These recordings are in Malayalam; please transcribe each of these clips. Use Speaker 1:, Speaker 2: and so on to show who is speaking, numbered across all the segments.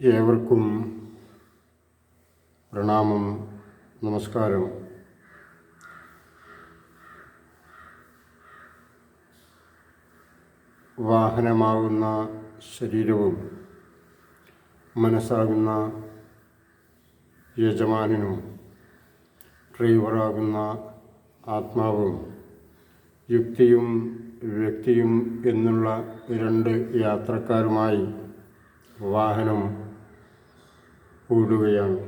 Speaker 1: ഏവർക്കും പ്രണാമം നമസ്കാരം. വാഹനമാകുന്ന ശരീരവും മനസ്സാകുന്ന യജമാനും ഡ്രൈവറാകുന്ന ആത്മാവും യുക്തിയും വ്യക്തിയും എന്നുള്ള രണ്ട് യാത്രക്കാരുമായി വാഹനം ഓടുകയാണ്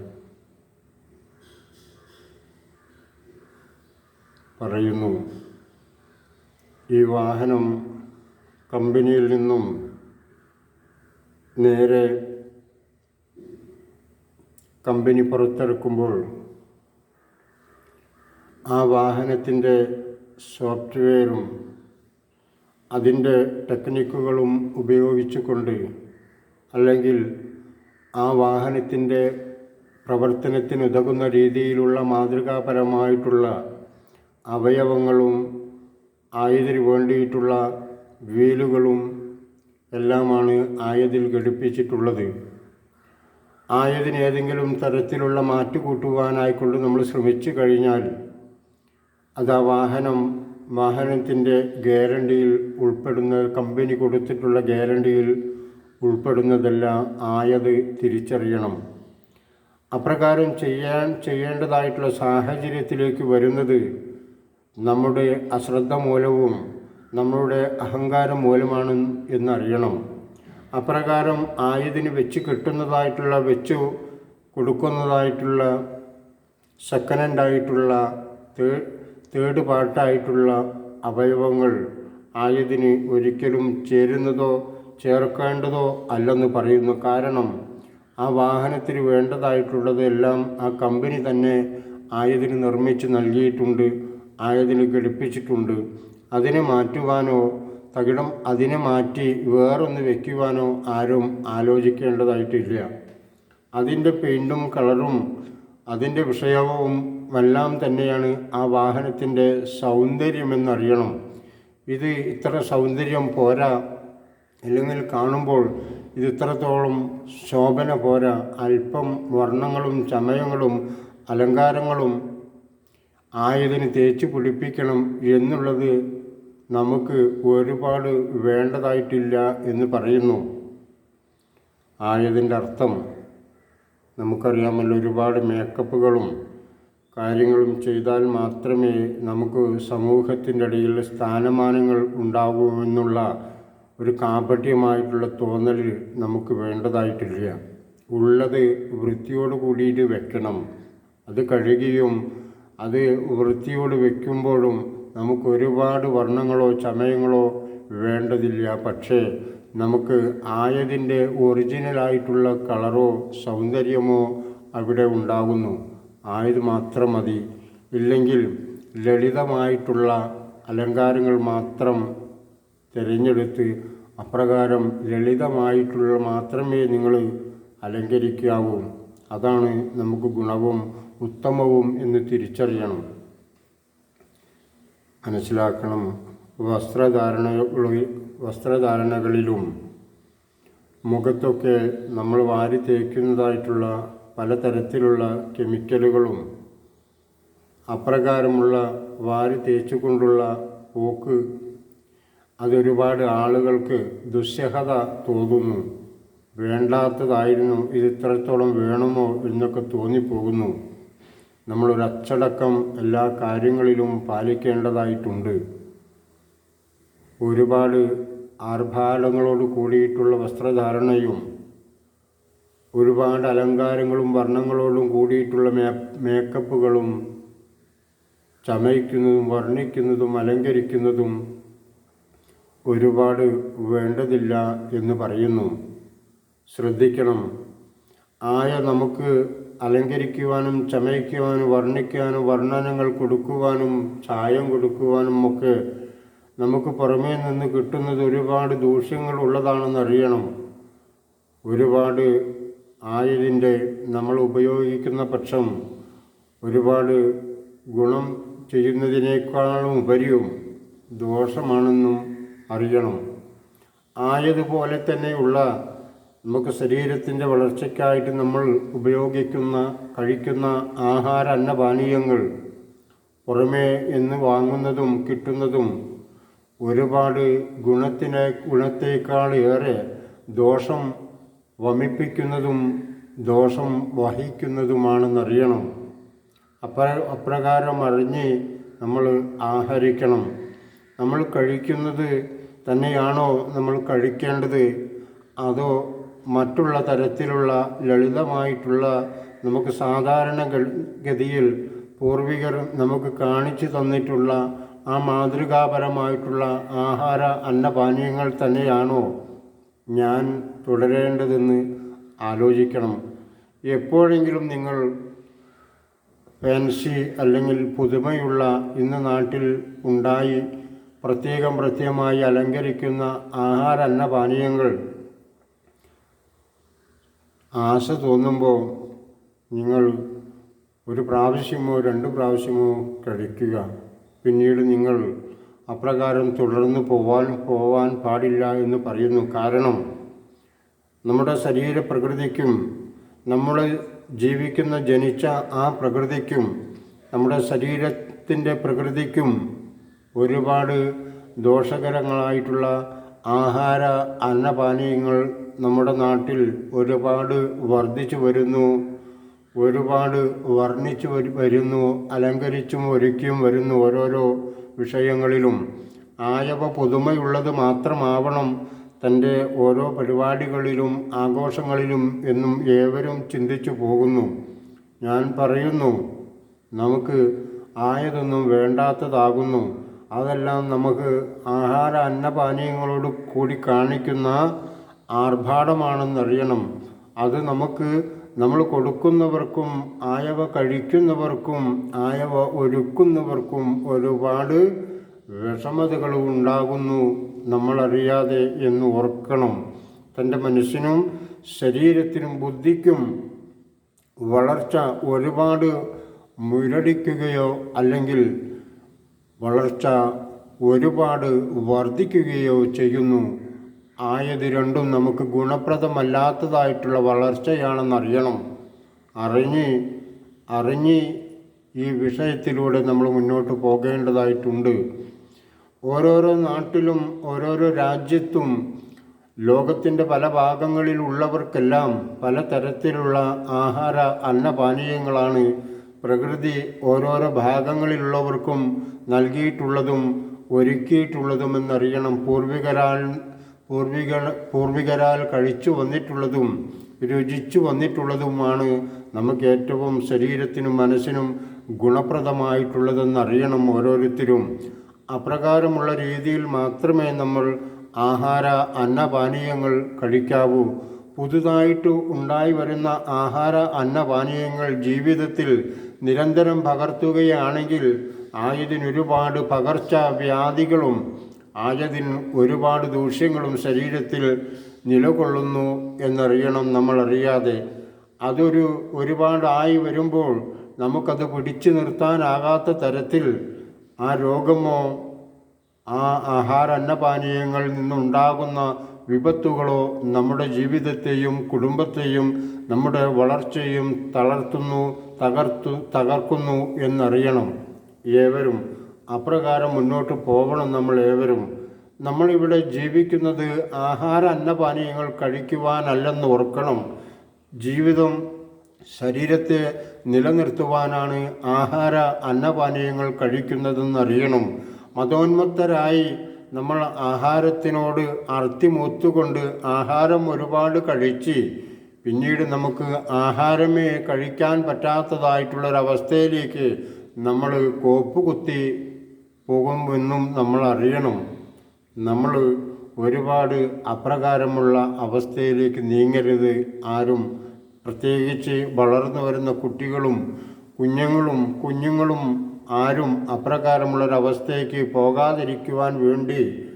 Speaker 1: പറയുന്നു ഈ വാഹനം കമ്പനിയിൽ നിന്നും നേരെ കമ്പനി പുറത്തിറക്കുമ്പോൾ ആ വാഹനത്തിന്റെ സോഫ്റ്റ്വെയറും അതിന്റെ ടെക്നിക്കുകളും ഉപയോഗിച്ചുകൊണ്ട് അല്ലെങ്കിൽ ആ വാഹനത്തിന്റെ പ്രവർത്തനത്തിനുതകുന്ന രീതിയിലുള്ള മാതൃകാപരമായിട്ടുള്ള അവയവങ്ങളും ആയതിന് വേണ്ടിയിട്ടുള്ള വീലുകളും എല്ലാമാണ് ആയതിൽ ഘടിപ്പിച്ചിട്ടുള്ളത്. ആയതിന് ഏതെങ്കിലും തരത്തിലുള്ള മാറ്റു കൂട്ടുവാനായിക്കൊണ്ട് നമ്മൾ ശ്രമിച്ചു കഴിഞ്ഞാൽ അത് ആ വാഹനം വാഹനത്തിന്റെ ഗ്യാരണ്ടിയിൽ ഉൾപ്പെടുന്ന കമ്പനി കൊടുത്തിട്ടുള്ള ഗ്യാരണ്ടിയിൽ ഉൾപ്പെടുന്നതെല്ലാം ആയത് തിരിച്ചറിയണം. അപ്രകാരം ചെയ്യാൻ ചെയ്യേണ്ടതായിട്ടുള്ള സാഹചര്യത്തിലേക്ക് വരുന്നത് നമ്മുടെ അശ്രദ്ധ മൂലവും നമ്മളുടെ അഹങ്കാരം മൂലമാണ് എന്നറിയണം. അപ്രകാരം ആയതിന് വെച്ച് കിട്ടുന്നതായിട്ടുള്ള വെച്ച് കൊടുക്കുന്നതായിട്ടുള്ള സെക്കൻഡായിട്ടുള്ള തേ തേർഡ് പാർട്ടായിട്ടുള്ള അവയവങ്ങൾ ആയതിന് ഒരിക്കലും ചേരുന്നതോ ചേർക്കേണ്ടതോ അല്ലെന്ന് പറയുന്നു. കാരണം ആ വാഹനത്തിന് വേണ്ടതായിട്ടുള്ളതെല്ലാം ആ കമ്പനി തന്നെ ആയതിന് നിർമ്മിച്ച് നൽകിയിട്ടുണ്ട് ആയതിന് ഘടിപ്പിച്ചിട്ടുണ്ട്. അതിനെ മാറ്റുവാനോ തകിടം അതിനെ മാറ്റി വേറൊന്ന് വയ്ക്കുവാനോ ആരും ആലോചിക്കേണ്ടതായിട്ടില്ല. അതിന്റെ പെയിന്റും കളറും അതിന്റെ വിഷയവും എല്ലാം തന്നെയാണ് ആ വാഹനത്തിന്റെ സൗന്ദര്യമെന്നറിയണം. ഇത് ഇത്ര സൗന്ദര്യം പോരാ അല്ലെങ്കിൽ കാണുമ്പോൾ ഇത് ഇത്രത്തോളം ശോഭന പോരാ അല്പം വർണങ്ങളും ചമയങ്ങളും അലങ്കാരങ്ങളും ആയതിന് തേച്ച് പിടിപ്പിക്കണം എന്നുള്ളത് നമുക്ക് ഒരുപാട് വേണ്ടതായിട്ടില്ല എന്ന് പറയുന്നു. ആയതിന്റെ അർത്ഥം നമുക്കറിയാമല്ലോ ഒരുപാട് മേക്കപ്പുകളും കാര്യങ്ങളും ചെയ്താൽ മാത്രമേ നമുക്ക് സമൂഹത്തിന്റെ ഇടയിൽ സ്ഥാനമാനങ്ങൾ ഉണ്ടാകൂ എന്നുള്ള ഒരു കാപട്യമായിട്ടുള്ള തോന്നൽ നമുക്ക് വേണ്ടതായിട്ടില്ല. ഉള്ളത് വൃത്തിയോട് കൂടിയിട്ട് വെക്കണം. അത് കഴുകിയും അത് വൃത്തിയോട് വെക്കുമ്പോഴും നമുക്ക് ഒരുപാട് വർണങ്ങളോ ചമയങ്ങളോ വേണ്ടതില്ല. പക്ഷേ നമുക്ക് ആയതിന്റെ ഒറിജിനലായിട്ടുള്ള കളറോ സൗന്ദര്യമോ അവിടെ ഉണ്ടാകുന്നു. ആയത് മാത്രം മതി. ഇല്ലെങ്കിൽ ലളിതമായിട്ടുള്ള അലങ്കാരങ്ങൾ മാത്രം തിരഞ്ഞെടുത്ത് അപ്രകാരം ലളിതമായിട്ടുള്ള മാത്രമേ നിങ്ങൾ അലങ്കരിക്കാവൂ. അതാണ് നമുക്ക് ഗുണവും ഉത്തമവും എന്ന് തിരിച്ചറിയണം. മനസ്സിലാക്കണം. വസ്ത്രധാരണകളിൽ വസ്ത്രധാരണകളിലും മുഖത്തൊക്കെ നമ്മൾ വാരി തേക്കുന്നതായിട്ടുള്ള പലതരത്തിലുള്ള കെമിക്കലുകളും അപ്രകാരമുള്ള വാരി തേച്ചുകൊണ്ടുള്ള പോക്ക് അതൊരുപാട് ആളുകൾക്ക് ദുസ്സഹത തോന്നുന്നു. വേണ്ടാത്തതായിരുന്നു ഇത് ഇത്രത്തോളം വേണമോ എന്നൊക്കെ തോന്നിപ്പോകുന്നു. നമ്മളൊരു അച്ചടക്കം എല്ലാ കാര്യങ്ങളിലും പാലിക്കേണ്ടതായിട്ടുണ്ട്. ഒരുപാട് ആർഭാടങ്ങളോട് കൂടിയിട്ടുള്ള വസ്ത്രധാരണയും ഒരുപാട് അലങ്കാരങ്ങളും വർണങ്ങളോടും കൂടിയിട്ടുള്ള മേ മേക്കപ്പുകളും ചമയിക്കുന്നതും വർണിക്കുന്നതും അലങ്കരിക്കുന്നതും ഒരുപാട് വേണ്ടതില്ല എന്ന് പറയുന്നു. ശ്രദ്ധിക്കണം. ആയ നമുക്ക് അലങ്കരിക്കുവാനും ചമയിക്കുവാനും വർണിക്കുവാനും വർണനങ്ങൾ കൊടുക്കുവാനും ചായം കൊടുക്കുവാനും ഒക്കെ നമുക്ക് പുറമേ നിന്ന് കിട്ടുന്നത് ഒരുപാട് ദൂഷ്യങ്ങൾ ഉള്ളതാണെന്ന് അറിയണം. ഒരുപാട് ആയതിന്റെ നമ്മൾ ഉപയോഗിക്കുന്ന പക്ഷം ഒരുപാട് ഗുണം ചെയ്യുന്നതിനേക്കാളും ഉപരിയും ദോഷമാണെന്നും അറിയണം. ആയതുപോലെ തന്നെയുള്ള നമുക്ക് ശരീരത്തിന്റെ വളർച്ചയ്ക്കായിട്ട് നമ്മൾ ഉപയോഗിക്കുന്ന കഴിക്കുന്ന ആഹാര അന്നപാനീയങ്ങൾ പുറമേ എന്ന് വാങ്ങുന്നതും കിട്ടുന്നതും ഒരുപാട് ഗുണത്തിനെ ഗുണത്തേക്കാൾ ഏറെ ദോഷം വമിപ്പിക്കുന്നതും ദോഷം വഹിക്കുന്നതുമാണെന്നറിയണം. അപ്ര അപ്രകാരം അറിഞ്ഞ് നമ്മൾ ആഹരിക്കണം. നമ്മൾ കഴിക്കുന്നത് തന്നെയാണോ നമ്മൾ കഴിക്കേണ്ടത്? അതോ മറ്റുള്ള തരത്തിലുള്ള ലളിതമായിട്ടുള്ള നമുക്ക് സാധാരണ ഗതിയിൽ പൂർവികർ നമുക്ക് കാണിച്ചു തന്നിട്ടുള്ള ആ മാതൃകാപരമായിട്ടുള്ള ആഹാര അന്നപാനീയങ്ങൾ തന്നെയാണോ ഞാൻ തുടരേണ്ടതെന്ന് ആലോചിക്കണം. എപ്പോഴെങ്കിലും നിങ്ങൾ ഫാൻസി അല്ലെങ്കിൽ പുതുമയുള്ള ഇന്ന് നാട്ടിൽ ഉണ്ടായി പ്രത്യേകം പ്രത്യേകമായി അലങ്കരിക്കുന്ന ആഹാര അന്നപാനീയങ്ങൾ ആശ തോന്നുമ്പോൾ നിങ്ങൾ ഒരു പ്രാവശ്യമോ രണ്ട് പ്രാവശ്യമോ കഴിക്കുക. പിന്നീട് നിങ്ങൾ അപ്രകാരം തുടർന്ന് പോവാൻ പോവാൻ പാടില്ല എന്ന് പറയുന്നു. കാരണം നമ്മുടെ ശരീരപ്രകൃതിക്കും നമ്മൾ ജീവിക്കുന്ന ജനിച്ച ആ പ്രകൃതിക്കും നമ്മുടെ ശരീരത്തിന്റെ പ്രകൃതിക്കും ഒരുപാട് ദോഷകരങ്ങളായിട്ടുള്ള ആഹാര അന്നപാനീയങ്ങൾ നമ്മുടെ നാട്ടിൽ ഒരുപാട് വർദ്ധിച്ചു വരുന്നു ഒരുപാട് വർണിച്ചു വരു വരുന്നു അലങ്കരിച്ചും ഒരുക്കിയും വരുന്നു ഓരോരോ വിഷയങ്ങളിലും. ആയവ പുതുമയുള്ളത് മാത്രമാവണം തന്റെ ഓരോ പരിപാടികളിലും ആഘോഷങ്ങളിലും എന്നും ഏവരും ചിന്തിച്ചു പോകുന്നു. ഞാൻ പറയുന്നു നമുക്ക് ആയതൊന്നും വേണ്ടാത്തതാകുന്നു. അതെല്ലാം നമുക്ക് ആഹാര അന്നപാനീയങ്ങളോട് കൂടി കാണിക്കുന്ന ആർഭാടമാണെന്നറിയണം. അത് നമുക്ക് നമ്മൾ കൊടുക്കുന്നവർക്കും ആയവ കഴിക്കുന്നവർക്കും ആയവ ഒരുക്കുന്നവർക്കും ഒരുപാട് വിഷമതകൾ ഉണ്ടാകുന്നു നമ്മളറിയാതെ എന്ന് ഓർക്കണം. തന്റെ മനസ്സിനും ശരീരത്തിനും ബുദ്ധിക്കും വളർച്ച ഒരുപാട് മുരടിക്കുകയോ അല്ലെങ്കിൽ വളർച്ച ഒരുപാട് വർദ്ധിക്കുകയോ ചെയ്യുന്നു. ആയത് രണ്ടും നമുക്ക് ഗുണപ്രദമല്ലാത്തതായിട്ടുള്ള വളർച്ചയാണെന്നറിയണം. അറിഞ്ഞ് അറിഞ്ഞ് ഈ വിഷയത്തിലൂടെ നമ്മൾ മുന്നോട്ട് പോകേണ്ടതായിട്ടുണ്ട്. ഓരോരോ നാട്ടിലും ഓരോരോ രാജ്യത്തും ലോകത്തിന്റെ പല ഭാഗങ്ങളിലുള്ളവർക്കെല്ലാം പല തരത്തിലുള്ള ആഹാര അന്നപാനീയങ്ങളാണ് പ്രകൃതി ഓരോരോ ഭാഗങ്ങളിലുള്ളവർക്കും നൽകിയിട്ടുള്ളതും ഒരുക്കിയിട്ടുള്ളതുമെന്നറിയണം. പൂർവികരാൽ പൂർവിക പൂർവികരാൽ കഴിച്ചു വന്നിട്ടുള്ളതും രുചിച്ചു വന്നിട്ടുള്ളതുമാണ് നമുക്ക് ഏറ്റവും ശരീരത്തിനും മനസ്സിനും ഗുണപ്രദമായിട്ടുള്ളതെന്നറിയണം ഓരോരുത്തരും. അപ്രകാരമുള്ള രീതിയിൽ മാത്രമേ നമ്മൾ ആഹാര അന്നപാനീയങ്ങൾ കഴിക്കാവൂ. പുതുതായിട്ട് ഉണ്ടായി വരുന്ന ആഹാര അന്നപാനീയങ്ങൾ ജീവിതത്തിൽ നിരന്തരം പകർത്തുകയാണെങ്കിൽ ആയതിനൊരുപാട് പകർച്ചവ്യാധികളും ആയതിന് ഒരുപാട് ദൂഷ്യങ്ങളും ശരീരത്തിൽ നിലകൊള്ളുന്നു എന്നറിയണം നമ്മൾ അറിയാതെ അതൊരു ഒരുപാടായി വരുമ്പോൾ നമുക്കത് പിടിച്ചു നിർത്താനാകാത്ത തരത്തിൽ ആ രോഗമോ ആ ആഹാര അന്നപാനീയങ്ങളിൽ നിന്നുണ്ടാകുന്ന വിപത്തുകളോ നമ്മുടെ ജീവിതത്തെയും കുടുംബത്തെയും നമ്മുടെ വളർച്ചയും തളർത്തുന്നു തകർത്തു തകർക്കുന്നു എന്നറിയണം. ഏവരും അപ്രകാരം മുന്നോട്ട് പോകണം നമ്മൾ ഏവരും നമ്മളിവിടെ ജീവിക്കുന്നത് ആഹാര അന്നപാനീയങ്ങൾ കഴിക്കുവാനല്ലെന്ന് ഓർക്കണം. ജീവിതം ശരീരത്തെ നിലനിർത്തുവാനാണ് ആഹാര അന്നപാനീയങ്ങൾ കഴിക്കുന്നതെന്നറിയണം. മതോന്മത്തരായി നമ്മൾ ആഹാരത്തിനോട് അർത്തിമൂത്തുകൊണ്ട് ആഹാരം ഒരുപാട് കഴിച്ച് പിന്നീട് നമുക്ക് ആഹാരമേ കഴിക്കാൻ പറ്റാത്തതായിട്ടുള്ളൊരവസ്ഥയിലേക്ക് നമ്മൾ കോപ്പ് കുത്തി പോകുമെന്നും നമ്മൾ അറിയണം. നമ്മൾ ഒരുപാട് അപ്രകാരമുള്ള അവസ്ഥയിലേക്ക് നീങ്ങരുത്. ആരും പ്രത്യേകിച്ച് വളർന്നു വരുന്ന കുട്ടികളും കുഞ്ഞുങ്ങളും കുഞ്ഞുങ്ങളും ആരും അപ്രകാരമുള്ളൊരവസ്ഥയ്ക്ക് പോകാതിരിക്കുവാൻ വേണ്ടി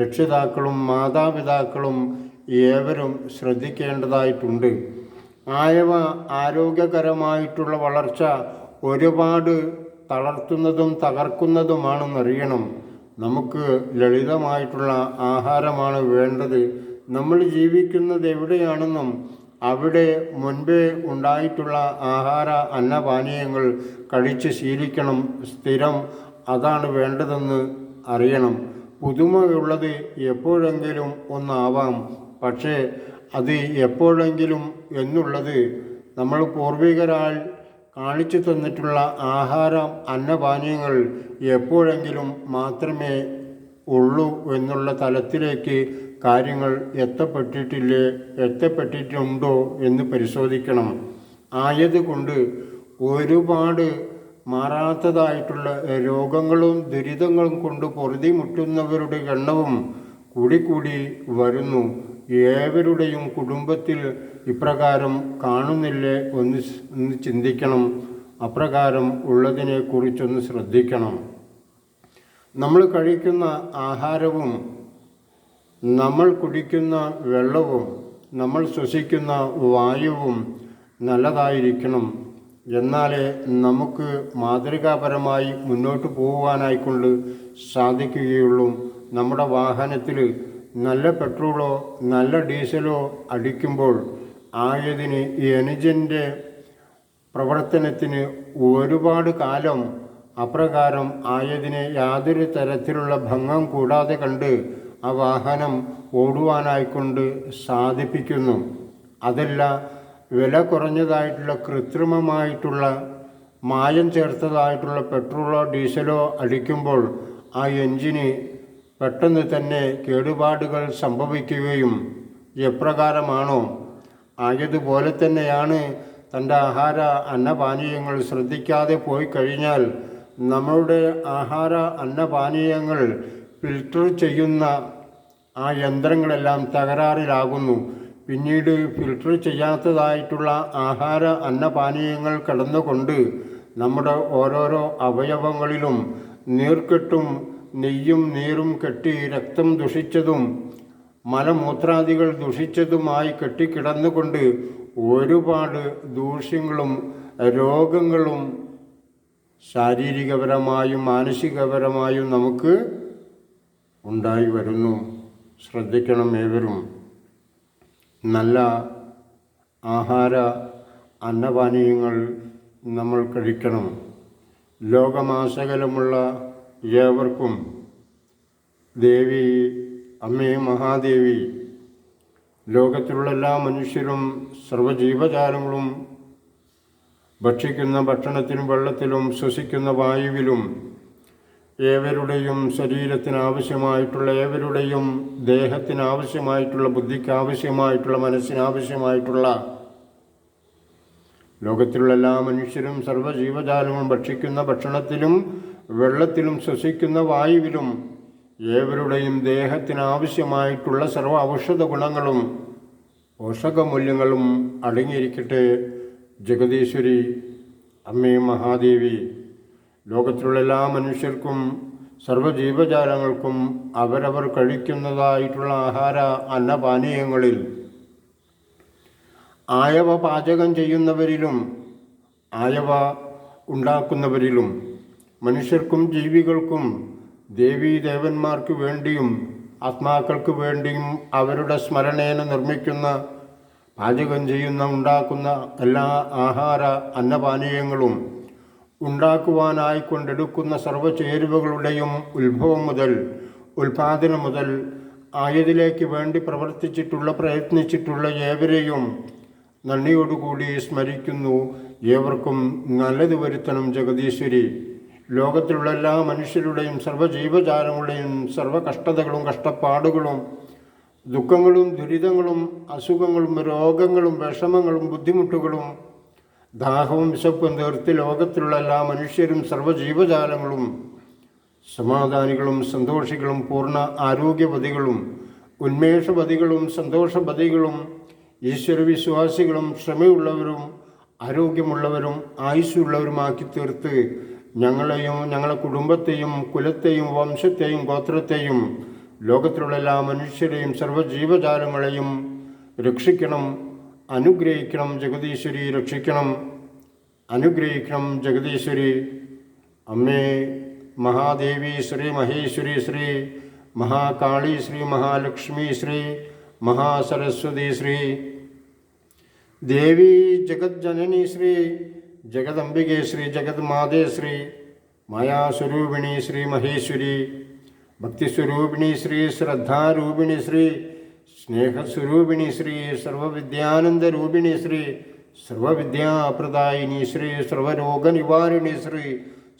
Speaker 1: രക്ഷിതാക്കളും മാതാപിതാക്കളും ഏവരും ശ്രദ്ധിക്കേണ്ടതായിട്ടുണ്ട്. ആയവ ആരോഗ്യകരമായിട്ടുള്ള വളർച്ച ഒരുപാട് തളർത്തുന്നതും തകർക്കുന്നതുമാണെന്നറിയണം. നമുക്ക് ലളിതമായിട്ടുള്ള ആഹാരമാണ് വേണ്ടത്. നമ്മൾ ജീവിക്കുന്നത് എവിടെയാണെന്നും അവിടെ മുൻപേ ഉണ്ടായിട്ടുള്ള ആഹാര അന്നപാനീയങ്ങൾ കഴിച്ച് ശീലിക്കണം. സ്ഥിരം അതാണ് വേണ്ടതെന്ന് അറിയണം. പുതുമയുള്ളത് എപ്പോഴെങ്കിലും ഒന്നാവാം. പക്ഷേ അത് എപ്പോഴെങ്കിലും എന്നുള്ളത് നമ്മൾ പൂർവികരാൽ കാണിച്ചു തന്നിട്ടുള്ള ആഹാരം അന്നപാനീയങ്ങൾ എപ്പോഴെങ്കിലും മാത്രമേ ഉള്ളൂ എന്നുള്ള തലത്തിലേക്ക് കാര്യങ്ങൾ എത്തപ്പെട്ടിട്ടില്ലേ എത്തപ്പെട്ടിട്ടുണ്ടോ എന്ന് പരിശോധിക്കണം. ആയതുകൊണ്ട് ഒരുപാട് മാറാത്തതായിട്ടുള്ള രോഗങ്ങളും ദുരിതങ്ങളും കൊണ്ട് പൊറുതിമുട്ടുന്നവരുടെ എണ്ണവും കൂടിക്കൂടി വരുന്നു. ഏവരുടെയും കുടുംബത്തിൽ ഇപ്രകാരം കാണുന്നില്ലേ ഒന്ന് ഒന്ന് ചിന്തിക്കണം. അപ്രകാരം ഉള്ളതിനെക്കുറിച്ചൊന്ന് ശ്രദ്ധിക്കണം. നമ്മൾ കഴിക്കുന്ന ആഹാരവും നമ്മൾ കുടിക്കുന്ന വെള്ളവും നമ്മൾ ശ്വസിക്കുന്ന വായുവും നല്ലതായിരിക്കണം. എന്നാലേ നമുക്ക് മാതൃകാപരമായി മുന്നോട്ട് പോകുവാനായിക്കൊണ്ട് സാധിക്കുകയുള്ളൂ. നമ്മുടെ വാഹനത്തിൽ നല്ല പെട്രോളോ നല്ല ഡീസലോ അടിക്കുമ്പോൾ ആയതിന് ഈ എൻജിന്റെ പ്രവർത്തനത്തിന് ഒരുപാട് കാലം അപ്രകാരം ആയതിനെ യാതൊരു തരത്തിലുള്ള ഭംഗം കൂടാതെ കണ്ട് ആ വാഹനം ഓടുവാനായിക്കൊണ്ട് സാധിപ്പിക്കുന്നു. അതല്ല വില കുറഞ്ഞതായിട്ടുള്ള കൃത്രിമമായിട്ടുള്ള മായം ചേർത്തതായിട്ടുള്ള പെട്രോളോ ഡീസലോ അടിക്കുമ്പോൾ ആ എഞ്ചിന് പെട്ടെന്ന് തന്നെ കേടുപാടുകൾ സംഭവിക്കുകയും എപ്രകാരമാണോ? ആയതുപോലെ തന്നെയാണ് തന്റെ ആഹാര അന്നപാനീയങ്ങൾ ശ്രദ്ധിക്കാതെ പോയി കഴിഞ്ഞാൽ നമ്മളുടെ ആഹാര അന്നപാനീയങ്ങൾ ഫിൽട്ടർ ചെയ്യുന്ന ആ യന്ത്രങ്ങളെല്ലാം തകരാറിലാകുന്നു. പിന്നീട് ഫിൽട്ടർ ചെയ്യാത്തതായിട്ടുള്ള ആഹാര അന്നപാനീയങ്ങൾ കടന്നുകൊണ്ട് നമ്മുടെ ഓരോരോ അവയവങ്ങളിലും നീർക്കെട്ടും നെയ്യും നീറും കെട്ടി രക്തം ദുഷിച്ചതും മലമൂത്രാദികൾ ദുഷിച്ചതുമായി കെട്ടിക്കിടന്നുകൊണ്ട് ഒരുപാട് ദൂഷ്യങ്ങളും രോഗങ്ങളും ശാരീരികപരമായും മാനസികപരമായും നമുക്ക് ഉണ്ടായി വരുന്നു. ശ്രദ്ധിക്കണം ഏവരും. നല്ല ആഹാര അന്നപാനീയങ്ങൾ നമ്മൾ കഴിക്കണം. ലോകമാസകലമുള്ള ഏവർക്കും ദേവി അമ്മേ മഹാദേവി ലോകത്തിലുള്ള എല്ലാ മനുഷ്യരും സർവജീവജാലങ്ങളും ഭക്ഷിക്കുന്ന ഭക്ഷണത്തിലും വെള്ളത്തിലും ശ്വസിക്കുന്ന വായുവിലും ഏവരുടെയും ശരീരത്തിനാവശ്യമായിട്ടുള്ള ഏവരുടെയും ദേഹത്തിനാവശ്യമായിട്ടുള്ള ബുദ്ധിക്ക് ആവശ്യമായിട്ടുള്ള മനസ്സിന് ആവശ്യമായിട്ടുള്ള ലോകത്തിലുള്ള എല്ലാ മനുഷ്യരും സർവജീവജാലങ്ങളും ഭക്ഷിക്കുന്ന ഭക്ഷണത്തിലും വെള്ളത്തിലും ശ്വസിക്കുന്ന വായുവിലും ഏവരുടെയും ദേഹത്തിനാവശ്യമായിട്ടുള്ള സർവ ഔഷധ ഗുണങ്ങളും പോഷകമൂല്യങ്ങളും അടങ്ങിയിരിക്കട്ടെ. ജഗദീശ്വരി അമ്മേ മഹാദേവി ലോകത്തിലുള്ള എല്ലാ മനുഷ്യർക്കും സർവജീവജാലങ്ങൾക്കും അവരവർ കഴിക്കുന്നതായിട്ടുള്ള ആഹാര അന്നപാനീയങ്ങളിൽ ആയവ പാചകം ചെയ്യുന്നവരിലും ആയവ ഉണ്ടാക്കുന്നവരിലും മനുഷ്യർക്കും ജീവികൾക്കും ദേവീദേവന്മാർക്ക് വേണ്ടിയും ആത്മാക്കൾക്ക് വേണ്ടിയും അവരുടെ സ്മരണേന നിർമ്മിക്കുന്ന പാചകം ചെയ്യുന്ന ഉണ്ടാക്കുന്ന എല്ലാ ആഹാര അന്നപാനീയങ്ങളും ഉണ്ടാക്കുവാനായി കൊണ്ടെടുക്കുന്ന സർവ ചേരുവകളുടെയും ഉത്ഭവം മുതൽ ഉൽപാദനം മുതൽ ആയതിലേക്ക് വേണ്ടി പ്രവർത്തിച്ചിട്ടുള്ള പ്രയത്നിച്ചിട്ടുള്ള ഏവരെയും നന്ദിയോടുകൂടി സ്മരിക്കുന്നു. ഏവർക്കും നല്ലത് വരുത്തണം ജഗദീശ്വരി. ലോകത്തിലുള്ള എല്ലാ മനുഷ്യരുടെയും സർവജീവജാലങ്ങളുടെയും സർവ കഷ്ടതകളും കഷ്ടപ്പാടുകളും ദുഃഖങ്ങളും ദുരിതങ്ങളും അസുഖങ്ങളും രോഗങ്ങളും വിഷമങ്ങളും ബുദ്ധിമുട്ടുകളും ദാഹവും വിശപ്പും തീർത്ത് ലോകത്തിലുള്ള എല്ലാ മനുഷ്യരും സർവജീവജാലങ്ങളും സമാധാനികളും സന്തോഷികളും പൂർണ ആരോഗ്യപതികളും ഉന്മേഷപതികളും സന്തോഷപതികളും ഈശ്വരവിശ്വാസികളും ക്ഷമയുള്ളവരും ആരോഗ്യമുള്ളവരും ആയുസ്സുള്ളവരുമാക്കി തീർത്ത് ഞങ്ങളെയും ഞങ്ങളെ കുടുംബത്തെയും കുലത്തെയും വംശത്തെയും ഗോത്രത്തെയും ലോകത്തിലുള്ള എല്ലാ മനുഷ്യരെയും സർവജീവജാലങ്ങളെയും രക്ഷിക്കണം അനുഗ്രഹിക്കണം ജഗദീശ്വരി രക്ഷിക്കണം അനുഗ്രഹിക്കണം ജഗദീശ്വരി. അമ്മേ മഹാദേവി ശ്രീ മഹേശ്വരി ശ്രീ മഹാകാളി ശ്രീ മഹാലക്ഷ്മി ശ്രീ മഹാസരസ്വതി ശ്രീ ദേവി ജഗജ്ജനനി ശ്രീ ജഗദംബികെ ശ്രീ ജഗന്മാതേ ശ്രീ മായാസ്വരൂപിണി ശ്രീ മഹേശ്വരി ഭക്തിസ്വരൂപിണി ശ്രീ ശ്രദ്ധാരൂപിണി ശ്രീ സ്നേഹസ്വരൂപിണി ശ്രീ സർവവിദ്യാനന്ദരൂപിണി ശ്രീ സർവവിദ്യാപ്രദായിനി ശ്രീ സർവരോഗനിവാരിണി ശ്രീ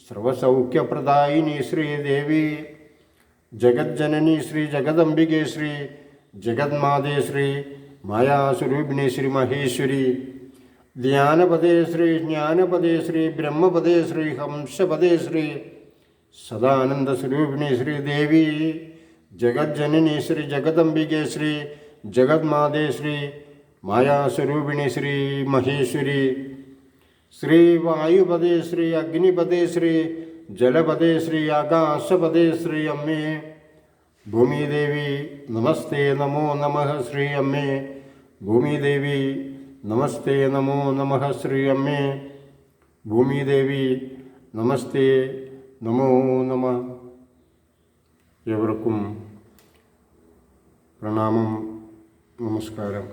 Speaker 1: സർവസൗഖ്യപ്രദായിനി ശ്രീ ദേവി ജഗജ്ജനനി ശ്രീ ജഗദംബികെ ശ്രീ ജഗന്മാതേ ശ്രീ മായാസ്വരൂപിണി ശ്രീ മഹേശ്വരി ധ്യാനപദേ ശ്രീ ജ്ഞാനപദേ ശ്രീ ബ്രഹ്മപദേ ശ്രീ ഹംസപദേ ശ്രീ സദാനന്ദ സ്വരൂപിണി ശ്രീ ദേവി ജഗജ്ജനനി ശ്രീ ജഗദംബികെ ശ്രീ ജഗന്മാതേ ശ്രീ മായാസ്വരൂപിണി ശ്രീ മഹേശ്വരി. ശ്രീ വായുപദേ ശ്രീ അഗ്നിപദേ ശ്രീ ജലപദേ ശ്രീ ആകാശപദേ ശ്രീ അമ്മേ. ഭൂമിദേവി നമസ്തേ നമോ നമ ശ്രീ അമ്മേ. ഭൂമിദേവി നമസ്തേ നമോ നമഃ ശ്രീ അമ്മേ. ഭൂമിദേവി നമസ്തേ നമോ നമ. ഏവർക്കും പ്രണാമം നമസ്കാരം.